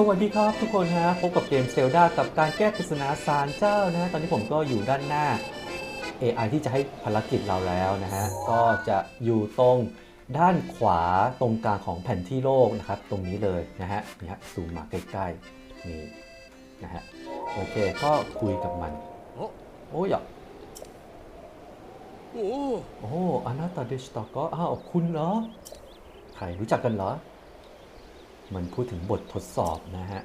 สวัสดีครับทุกคนฮะพบกับเกมเซลดากับการแก้ปริศนาสารเจ้านะฮะตอนนี้ผมก็อยู่ด้านหน้า AI ที่จะให้ภารกิจเราแล้วนะฮะ ก็จะอยู่ตรงด้านขวาตรงกลางของแผนที่โลกนะครับ ตรงนี้เลยนะฮะนี่ฮะซูมมาใกล้ๆนี่นะฮะโอเคก็คุยกับมัน โอ้โอ้ยอะโอ้โอ้อานาตาเดชตาก็อ้าวคุณเหรอ ใครรู้จักกันเหรอ มันพูดถึงบททดสอบนะฮะ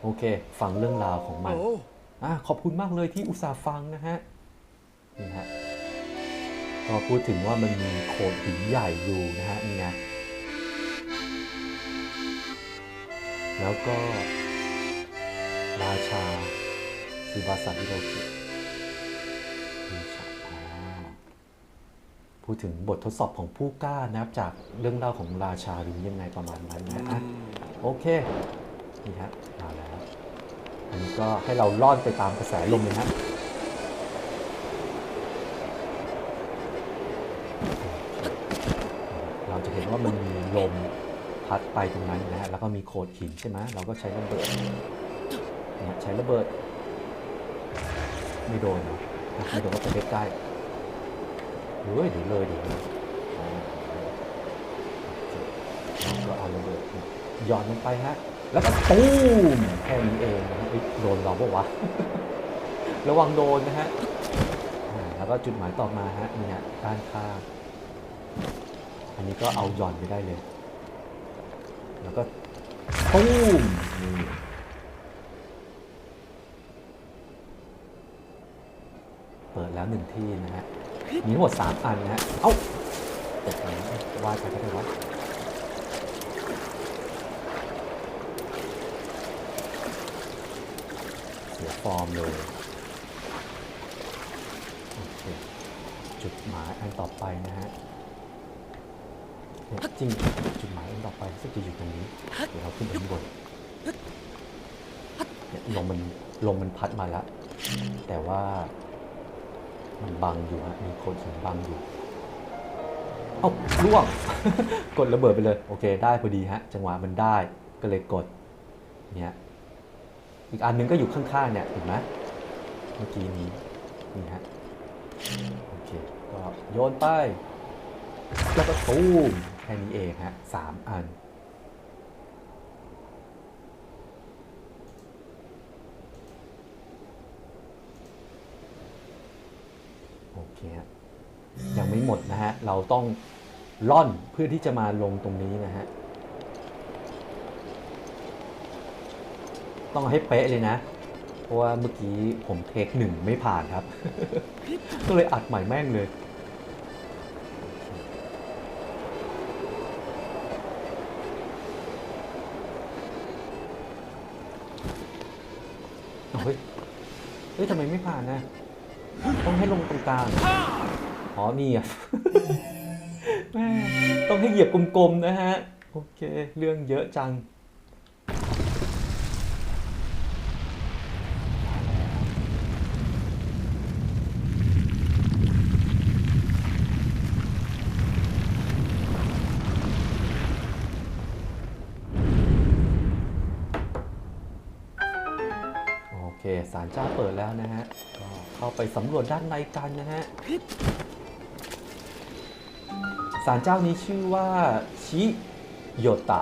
โอเค ฟังเรื่องราวของมันโอ้อะขอบคุณมากเลยที่อุตส่าห์ฟังนะฮะ นี่ฮะก็พูดถึงว่ามันมีโขดหินใหญ่อยู่นะฮะนี่ไงแล้วก็ราชาซูบาสะฮิโรเก พูดถึงบททดสอบของผู้กล้านะครับจากเรื่องเล่าของราชาหรือยังไงประมาณนั้นนะอะโอเคนี่ฮะมาแล้วอันนี้ก็ให้เราล่อนไปตามกระแสลมเลยนะเราจะเห็นว่ามันมีลมพัดไปตรงนั้นนะฮะแล้วก็มีโขดหินใช่ไหมเราก็ใช้ระเบิดเนี่ยใช้ระเบิด ไม่โดนเหรอไม่โดนก็ไปใกล้ๆ เฮ้ยดีเลยดีเลยก็เอาระเบิดยหย่อนลงไปฮะ แล้วก็ตูมแค่นี้เองนะฮะเอ้โดนเราปะวะ ระวังโดนนะฮะ แล้วก็จุดหมายต่อมาฮะนี่ฮะด้านข้างอันนี้ก็เอาหย่อนไปได้เลย แล้วก็ตูมนี่เปิดแล้วหนึ่งที่นะฮะ มีทั้งหมดสามอันนะฮะ เอ้าตกไหนวาดไปก็ได้วะเสียฟอร์มเลย โอเค จุดหมายอันต่อไปนะฮะจริงจุดหมายอันต่อไปซึ่งจะอยู่ตรงนี้ เดี๋ยวเราขึ้นไปข้างบนเนี่ยลมมันลมมันพัดมาแล้ว แต่ว่า มันบังอยู่ฮะมีโคนหินบังอยู่ เอ้าล่วง กดระเบิดไปเลย โอเค ได้พอดีฮะ จังหวะมันได้ก็เลยกด เนี่ยอีกอันหนึงก็อยู่ข้างๆเนี่ยเห็นไหมเมื่อกี้นี้นี่ฮะโอเคก็โยนไปแล้วก็ตูมแค่นี้เองฮะสามอัน อเคฮะยังไม่หมดนะฮะ เราต้องล่อนเพื่อที่จะมาลงตรงนี้นะฮะ ต้องให้เป๊ะเลยนะ เพราะว่าเมื่อกี้ผมเทคหนึ่งไม่ผ่านครับ ก็เลยอัดใหม่แม่งเลยเฮ้ย เฮ้ยทำไมไม่ผ่านนะ ลงตรงกลาง อ๋อนี่อะแม่ต้องให้เหยียบกลมๆนะฮะ โอเค เรื่องเยอะจัง ศาลเจ้าเปิดแล้วนะฮะ ก็เข้าไปสำรวจด้านในกันนะฮะศาลเจ้านี้ชื่อว่าชิโยตะ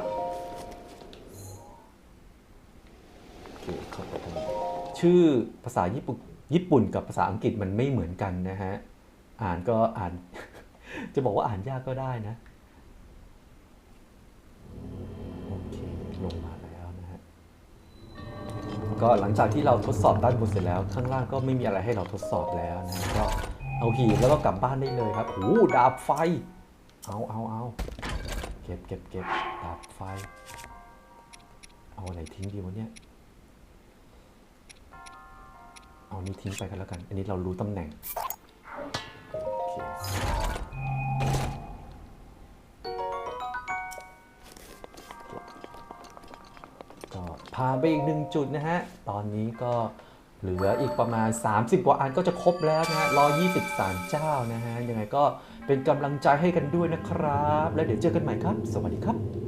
ชื่อภาษาญี่ปุ่นญี่ปุ่นกับภาษาอังกฤษมันไม่เหมือนกันนะฮะ อ่านก็อ่าน จะบอกว่าอ่านยากก็ได้นะ โอเค ลงมาแล้วนะฮะ ก็หลังจากที่เราทดสอบด้านบนเสร็จแล้ว ข้างล่างก็ไม่มีอะไรให้เราทดสอบแล้วนะก็เอาหีบแล้วก็กลับบ้านได้เลยครับโอ้ดาบไฟ เอาเอาเอาเก็บเก็บเก็บดาบไฟ เอาอะไรทิ้งดีวะเนี่ยเอานี้ทิ้งไปกันแล้วกัน อันนี้เรารู้ตำแหน่ง ก็พาไปอีกหนึ่งจุดนะฮะ ตอนนี้ก็เหลืออีกประมาณ 30 กว่าอันก็จะครบแล้วนะฮะรอ20สารเจ้านะฮะ ยังไงก็เป็นกำลังใจให้กันด้วยนะครับ แล้วเดี๋ยวเจอกันใหม่ครับ สวัสดีครับ